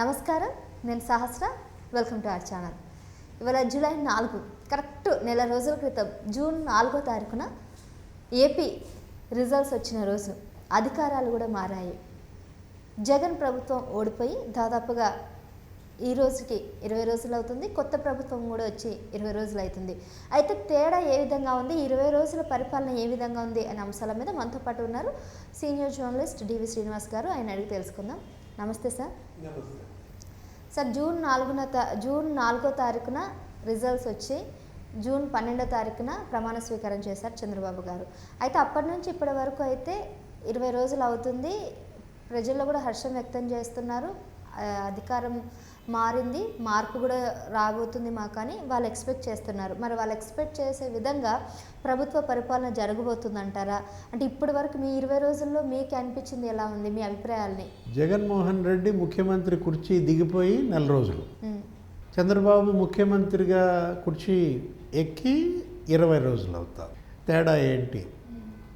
నమస్కారం నేను Sahasra. Welcome to our channel ఇవాళ జూలై నాలుగు కరెక్ట్ నెల రోజుల క్రితం జూన్ నాలుగో తారీఖున ఏపీ రిజల్ట్స్ వచ్చిన రోజు అధికారాలు కూడా మారాయి. జగన్ ప్రభుత్వం ఓడిపోయి దాదాపుగా ఈ రోజుకి ఇరవై రోజులు అవుతుంది కొత్త ప్రభుత్వం కూడా వచ్చి ఇరవై రోజులు అవుతుంది. అయితే తేడా ఏ విధంగా ఉంది ఇరవై రోజుల పరిపాలన ఏ విధంగా ఉంది అనే అంశాల మీద మనతో పాటు ఉన్నారు సీనియర్ జర్నలిస్ట్ డివి శ్రీనివాస్ గారు ఆయన అడిగి తెలుసుకుందాం. నమస్తే సార్. సార్ జూన్ నాలుగున జూన్ నాలుగో తారీఖున రిజల్ట్స్ వచ్చి జూన్ పన్నెండో తారీఖున ప్రమాణ స్వీకారం చేశారు చంద్రబాబు గారు. అయితే అప్పటి నుంచి ఇప్పటి వరకు అయితే ఇరవై రోజులు అవుతుంది. ప్రజల్లో కూడా హర్షం వ్యక్తం చేస్తున్నారు. అధికారం మారింది మార్పు కూడా రాబోతుంది మాకు అని వాళ్ళు ఎక్స్పెక్ట్ చేస్తున్నారు. మరి వాళ్ళు ఎక్స్పెక్ట్ చేసే విధంగా ప్రభుత్వ పరిపాలన జరగబోతుందంటారా? అంటే ఇప్పటి వరకు మీ ఇరవై రోజుల్లో మీకు అనిపించింది ఎలా ఉంది మీ అభిప్రాయాల్ని? జగన్మోహన్ రెడ్డి ముఖ్యమంత్రి కుర్చీ దిగిపోయి నెల రోజులు. చంద్రబాబు ముఖ్యమంత్రిగా కుర్చీ ఎక్కి ఇరవై రోజులు అవుతారు. తేడా ఏంటి?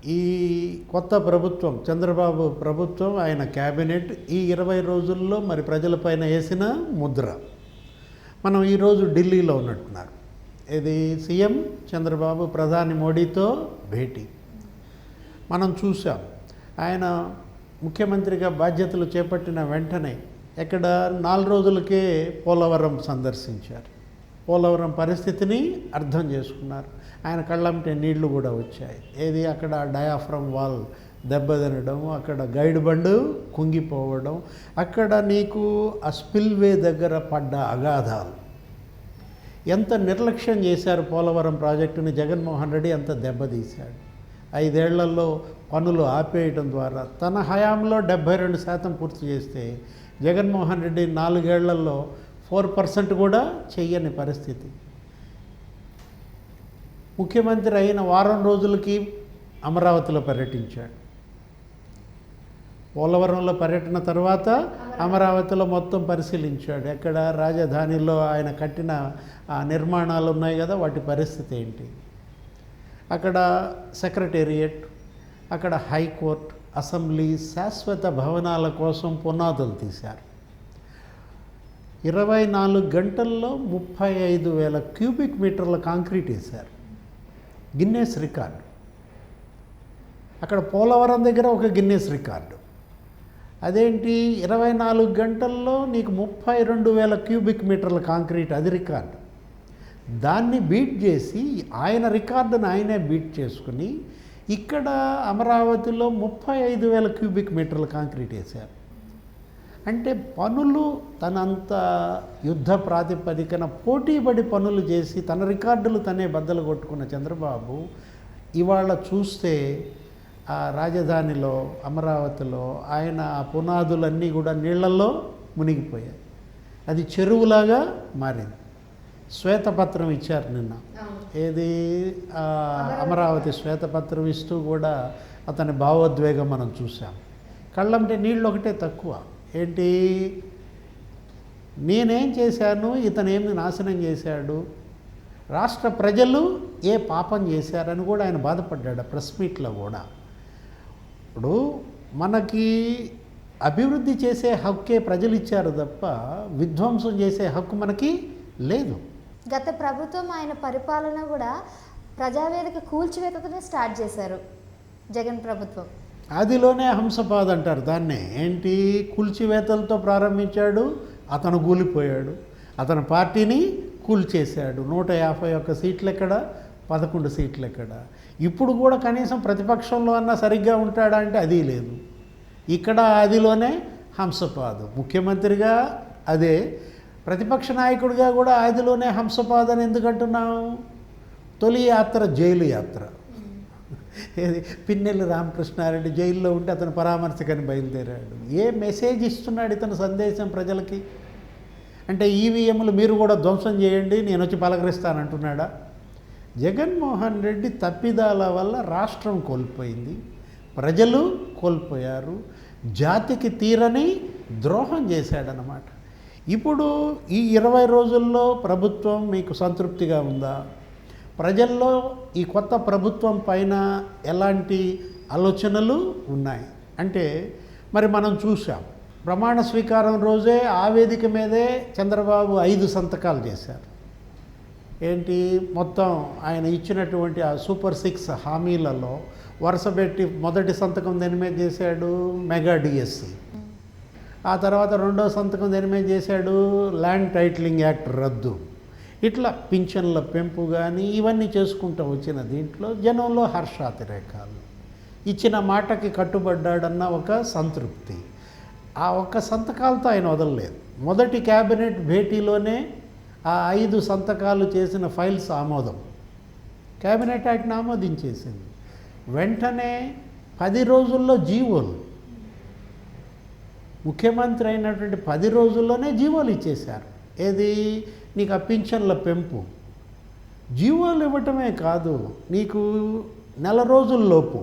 ఈ కొత్త ప్రభుత్వం చంద్రబాబు ప్రభుత్వం ఆయన క్యాబినెట్ ఈ ఇరవై రోజుల్లో మరి ప్రజలపైన వేసిన ముద్ర. మనం ఈరోజు ఢిల్లీలో ఉన్నట్టున్నారు. ఇది సీఎం చంద్రబాబు ప్రధాని మోడీతో భేటీ. మనం చూసాం ఆయన ముఖ్యమంత్రిగా బాధ్యతలు చేపట్టిన వెంటనే ఇక్కడ నాలుగు రోజులకే పోలవరం సందర్శించారు. పోలవరం పరిస్థితిని అర్థం చేసుకున్నారు. ఆయన కళ్ళంటే నీళ్ళు కూడా వచ్చాయి. ఏది అక్కడ డయాఫ్రమ్ వాల్ దెబ్బతినడం అక్కడ గైడ్ బండ్ కుంగిపోవడం అక్కడ నీకు ఆ స్పిల్వే దగ్గర పడ్డ అగాధాలు. ఎంత నిర్లక్ష్యం చేశారు పోలవరం ప్రాజెక్టుని జగన్మోహన్ రెడ్డి ఎంత దెబ్బతీశాడు ఐదేళ్ళలో పనులు ఆపేయటం ద్వారా తన హయాంలో డెబ్బై రెండు శాతం పూర్తి చేస్తే జగన్మోహన్ రెడ్డి నాలుగేళ్ళలో ఫోర్ పర్సెంట్ కూడా చెయ్యని పరిస్థితి. ముఖ్యమంత్రి అయిన వారం రోజులకి అమరావతిలో పర్యటించాడు. పోలవరంలో పర్యటన తర్వాత అమరావతిలో మొత్తం పరిశీలించాడు. ఎక్కడ రాజధానిలో ఆయన కట్టిన ఆ నిర్మాణాలు ఉన్నాయి కదా వాటి పరిస్థితి ఏంటి? అక్కడ సెక్రటేరియట్ అక్కడ హైకోర్టు అసెంబ్లీ శాశ్వత భవనాల కోసం పునాదులు తీశారు. ఇరవై నాలుగు గంటల్లో ముప్పై ఐదు వేల క్యూబిక్ మీటర్ల కాంక్రీట్ వేశారు. Guinness record. అక్కడ పోలవరం దగ్గర ఒక గిన్నెస్ రికార్డు. అదేంటి? ఇరవై నాలుగు గంటల్లో నీకు ముప్పై రెండు వేల క్యూబిక్ మీటర్ల కాంక్రీట్ అది రికార్డు. దాన్ని బీట్ చేసి ఆయన రికార్డును ఆయనే బీట్ చేసుకుని ఇక్కడ అమరావతిలో ముప్పై ఐదు వేల క్యూబిక్ మీటర్ల కాంక్రీట్ వేశారు. అంటే పనులు తనంత యుద్ధ ప్రాతిపదికన పోటీపడి పనులు చేసి తన రికార్డులు తనే బద్దలు కొట్టుకున్న చంద్రబాబు ఇవాళ చూస్తే ఆ రాజధానిలో అమరావతిలో ఆయన ఆ పునాదులన్నీ కూడా నీళ్ళలో మునిగిపోయాయి. అది చెరువులాగా మారింది. శ్వేతపత్రం ఇచ్చారు నిన్న. ఏది? అమరావతి. శ్వేతపత్రం ఇస్తూ కూడా అతని భావోద్వేగం మనం చూసాం కళ్ళంటే నీళ్ళు ఒకటే తక్కువ. ఏంటి? నేనేం చేశాను? ఇతనేమి నాశనం చేశాడు? రాష్ట్ర ప్రజలు ఏ పాపం చేశారని కూడా ఆయన బాధపడ్డాడు ప్రెస్ మీట్లో కూడా. ఇప్పుడు మనకి అభివృద్ధి చేసే హక్కే ప్రజలు ఇచ్చారు తప్ప విధ్వంసం చేసే హక్కు మనకి లేదు. గత ప్రభుత్వం ఆయన పరిపాలన కూడా ప్రజావేదిక కూల్చివేతతోనే స్టార్ట్ చేశారు జగన్ ప్రభుత్వం. ఆదిలోనే హంసపాద్ అంటారు. దాన్నే ఏంటి? కూల్చివేతలతో ప్రారంభించాడు అతను కూలిపోయాడు. అతని పార్టీని కూల్చేశాడు. నూట యాభై ఒక్క సీట్లు ఎక్కడ పదకొండు సీట్లు ఎక్కడ ఇప్పుడు కూడా కనీసం ప్రతిపక్షంలో అన్నా సరిగ్గా ఉంటాడా అంటే అది లేదు. ఇక్కడ ఆదిలోనే హంసపాదు. ముఖ్యమంత్రిగా అదే. ప్రతిపక్ష నాయకుడిగా కూడా ఆదిలోనే హంసపాద్ అని ఎందుకు తొలి యాత్ర జైలు యాత్ర. ఏది? పిన్నెల్లి రామకృష్ణారెడ్డి జైల్లో ఉంటే అతను పరామర్శకని బయలుదేరాడు. ఏ మెసేజ్ ఇస్తున్నాడు ఇతను సందేశం ప్రజలకి? అంటే ఈవీఎంలు మీరు కూడా ధ్వంసం చేయండి నేను వచ్చి పలకరిస్తానంటున్నాడా? జగన్మోహన్ రెడ్డి తప్పిదాల వల్ల రాష్ట్రం కోల్పోయింది. ప్రజలు కోల్పోయారు. జాతికి తీరని ద్రోహం చేశాడనమాట ఇప్పుడు ఈ ఇరవై రోజుల్లో ప్రభుత్వం మీకు సంతృప్తిగా ఉందా? ప్రజల్లో ఈ కొత్త ప్రభుత్వం పైన ఎలాంటి ఆలోచనలు ఉన్నాయి? అంటే మరి మనం చూసాం ప్రమాణ స్వీకారం రోజే ఆ వేదిక మీదే చంద్రబాబు ఐదు సంతకాలు చేశారు. ఏంటి? మొత్తం ఆయన ఇచ్చినటువంటి ఆ సూపర్ సిక్స్ హామీలలో వరుసపెట్టి మొదటి సంతకం దేని మీద చేశాడు? Mega DSC. ఆ తర్వాత రెండో సంతకం దేని మీద చేశాడు? ల్యాండ్ టైటిలింగ్ యాక్ట్ రద్దు. ఇట్లా పింఛన్ల పెంపు కానీ ఇవన్నీ చేసుకుంటూ వచ్చిన దీంట్లో జనంలో హర్షాతిరేకాలు. ఇచ్చిన మాటకి కట్టుబడ్డాడన్న ఒక సంతృప్తి. ఆ ఒక్క సంతకాలతో ఆయన వదలలేదు. మొదటి క్యాబినెట్ భేటీలోనే ఆ ఐదు సంతకాలు చేసిన ఫైల్స్ ఆమోదం. క్యాబినెట్ యాక్ట్ని ఆమోదించేసింది. వెంటనే పది రోజుల్లో జీవోలు. ముఖ్యమంత్రి అయినటువంటి పది రోజుల్లోనే జీవోలు ఇచ్చేశారు. ఏది? నీకు ఆ పింఛన్ల పెంపు. జీవోలు ఇవ్వటమే కాదు నీకు నెల రోజుల్లోపు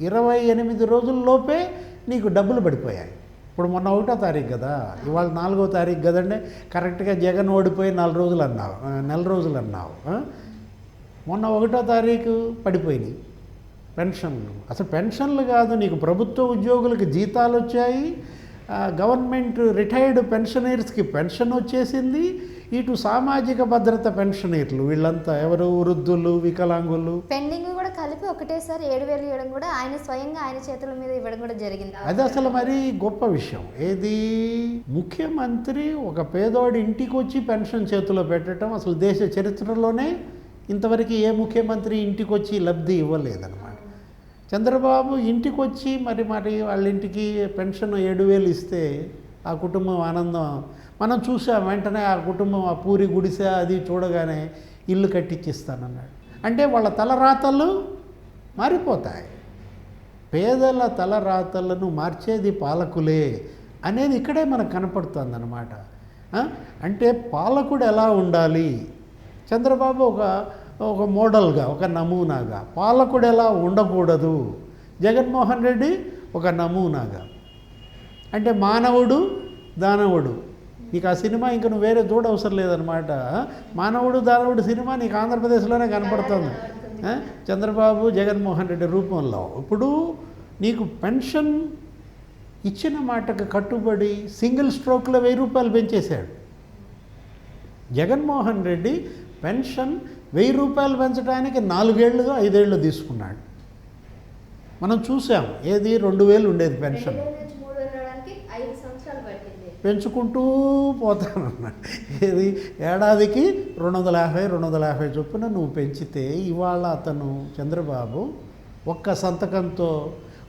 ఇరవై ఎనిమిది రోజుల్లోపే నీకు డబ్బులు పడిపోయాయి. ఇప్పుడు మొన్న ఒకటో తారీఖు కదా ఇవాళ నాలుగో తారీఖు కదండి కరెక్ట్గా జగన్ ఓడిపోయి నాలుగు రోజులు అన్నావు నెల రోజులు అన్నావు మొన్న ఒకటో తారీఖు పడిపోయినాయి పెన్షన్లు. అసలు పెన్షన్లు కాదు నీకు ప్రభుత్వ ఉద్యోగులకు జీతాలు వచ్చాయి గవర్నమెంట్ రిటైర్డ్ పెన్షనర్స్కి పెన్షన్ వచ్చేసింది. ఇటు సామాజిక భద్రత పెన్షనర్లు వీళ్ళంతా ఎవరు? వృద్ధులు వికలాంగులు? పెండింగ్ కూడా కలిపి ఒకటేసారి ఏడు వేలు ఇవ్వడం కూడా ఆయన స్వయంగా ఆయన చేతుల మీద ఇవ్వడం కూడా జరిగింది. అది అసలు మరి గొప్ప విషయం. ఏది? ముఖ్యమంత్రి ఒక పేదోడి ఇంటికి వచ్చి పెన్షన్ చేతిలో పెట్టడం అసలు దేశ చరిత్రలోనే ఇంతవరకు ఏ ముఖ్యమంత్రి ఇంటికి వచ్చి లబ్ధి ఇవ్వలేదన్నమాట. చంద్రబాబు ఇంటికి వచ్చి మరి మరి వాళ్ళ ఇంటికి పెన్షన్ ఏడు వేలు ఇస్తే ఆ కుటుంబం ఆనందం. మనం చూసాం వెంటనే ఆ కుటుంబం ఆ పూరి గుడిసె అది చూడగానే ఇల్లు కట్టించిస్తానన్నాడు అంటే వాళ్ళ తలరాతలు మారిపోతాయి. పేదల తలరాతలను మార్చేది పాలకులే అనేది ఇక్కడే మనకు కనపడుతుంది అనమాట అంటే పాలకుడు ఎలా ఉండాలి? చంద్రబాబు ఒక ఒక మోడల్గా ఒక నమూనాగా. పాలకుడు ఎలా ఉండకూడదు? జగన్మోహన్ రెడ్డి ఒక నమూనాగా. అంటే మానవుడు దానవుడు. నీకు ఆ సినిమా ఇంకా నువ్వు వేరే చూడవసరం లేదనమాట మానవుడు దానవుడు సినిమా నీకు ఆంధ్రప్రదేశ్లోనే కనపడుతుంది? చంద్రబాబు జగన్మోహన్ రెడ్డి రూపంలో. ఇప్పుడు నీకు పెన్షన్ ఇచ్చిన మాటకు కట్టుబడి సింగిల్ స్ట్రోక్లో వెయ్యి రూపాయలు పెంచేశాడు. జగన్మోహన్ రెడ్డి పెన్షన్ వెయ్యి రూపాయలు పెంచడానికి నాలుగేళ్ళుగా ఐదేళ్ళు తీసుకున్నాడు. మనం చూసాం ఏది? రెండు వేలు ఉండేది పెన్షన్. పెంచుకుంటూ పోతానన్నాడు ఏది ఏడాదికి రెండు వందల యాభై రెండు వందల యాభై చొప్పున నువ్వు పెంచితే ఇవాళ అతను చంద్రబాబు ఒక్క సంతకంతో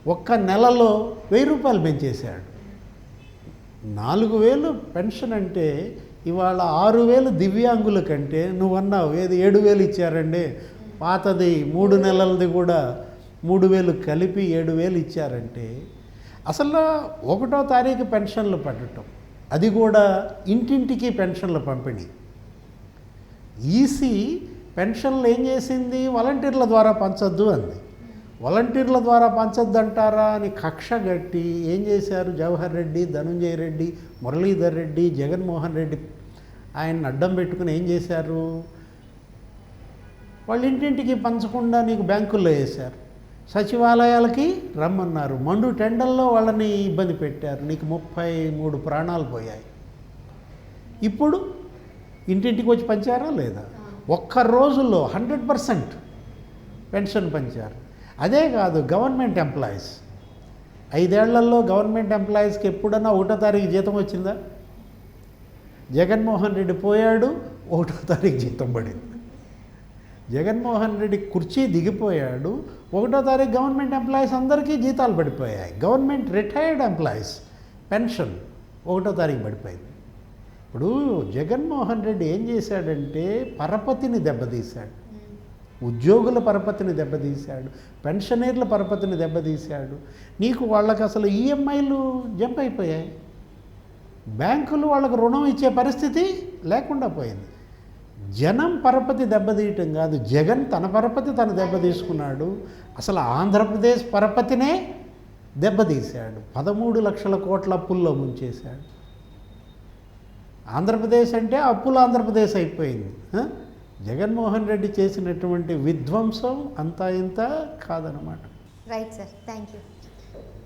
ఒక్క నెలలో వెయ్యి రూపాయలు పెంచేశాడు. నాలుగు వేలు పెన్షన్ అంటే ఇవాళ ఆరు వేలు దివ్యాంగుల కంటే నువ్వు అన్నావు ఏది ఏడు వేలు ఇచ్చారండి? పాతది మూడు నెలలది కూడా మూడు వేలు కలిపి ఏడు వేలు ఇచ్చారంటే అసలు ఒకటో తారీఖు పెన్షన్లు పడటం అది కూడా ఇంటింటికి పెన్షన్లు పంపిణీ. ఈసీ పెన్షన్లు ఏం చేసింది? వాలంటీర్ల ద్వారా పంచొద్దు అంది. వాలంటీర్ల ద్వారా పంచొద్దు అంటారా అని కక్ష గట్టి ఏం చేశారు? జవహర్ రెడ్డి ధనుంజయ రెడ్డి మురళీధర్ రెడ్డి జగన్మోహన్ రెడ్డి ఆయన అడ్డం పెట్టుకుని ఏం చేశారు? వాళ్ళ ఇంటింటికి పంచకుండా నీకు బ్యాంకుల్లో వేశారు. సచివాలయాలకి రమ్మన్నారు. మండు టెండల్లో వాళ్ళని ఇబ్బంది పెట్టారు. నీకు ముప్పై మూడు ప్రాణాలు పోయాయి. ఇప్పుడు ఇంటింటికి వచ్చి పంచారా లేదా? ఒక్క రోజుల్లో హండ్రెడ్ పర్సెంట్ పెన్షన్ పంచారు. అదే కాదు గవర్నమెంట్ ఎంప్లాయీస్. ఐదేళ్ళలో గవర్నమెంట్ ఎంప్లాయీస్కి ఎప్పుడన్నా ఒకటో తారీఖు జీతం వచ్చిందా? జగన్మోహన్ రెడ్డి పోయాడు ఒకటో తారీఖు జీతం పడింది. జగన్మోహన్ రెడ్డి కుర్చీ దిగిపోయాడు ఒకటో తారీఖు గవర్నమెంట్ ఎంప్లాయీస్ అందరికీ జీతాలు పడిపోయాయి. గవర్నమెంట్ రిటైర్డ్ ఎంప్లాయీస్ పెన్షన్ ఒకటో తారీఖు పడిపోయింది. ఇప్పుడు జగన్మోహన్ రెడ్డి ఏం చేశాడంటే పరపతిని దెబ్బతీశాడు. ఉద్యోగుల పరపతిని దెబ్బతీశాడు పెన్షనర్ల పరపతిని దెబ్బతీశాడు. నీకు వాళ్ళకి అసలు ఈఎంఐలు జంప్ అయిపోయాయి. బ్యాంకులు వాళ్ళకు రుణం ఇచ్చే పరిస్థితి లేకుండా పోయింది. జనం పరపతి దెబ్బతీయటం కాదు. జగన్ తన పరపతి తను దెబ్బతీసుకున్నాడు. అసలు ఆంధ్రప్రదేశ్ పరపతినే దెబ్బతీశాడు. పదమూడు లక్షల కోట్ల అప్పుల్లో ముంచేశాడు. ఆంధ్రప్రదేశ్ అంటే అప్పుల ఆంధ్రప్రదేశ్ అయిపోయింది. జగన్మోహన్ రెడ్డి చేసినటువంటి విధ్వంసం అంతా ఇంత కాదనమాట రైట్ సార్ థ్యాంక్ యూ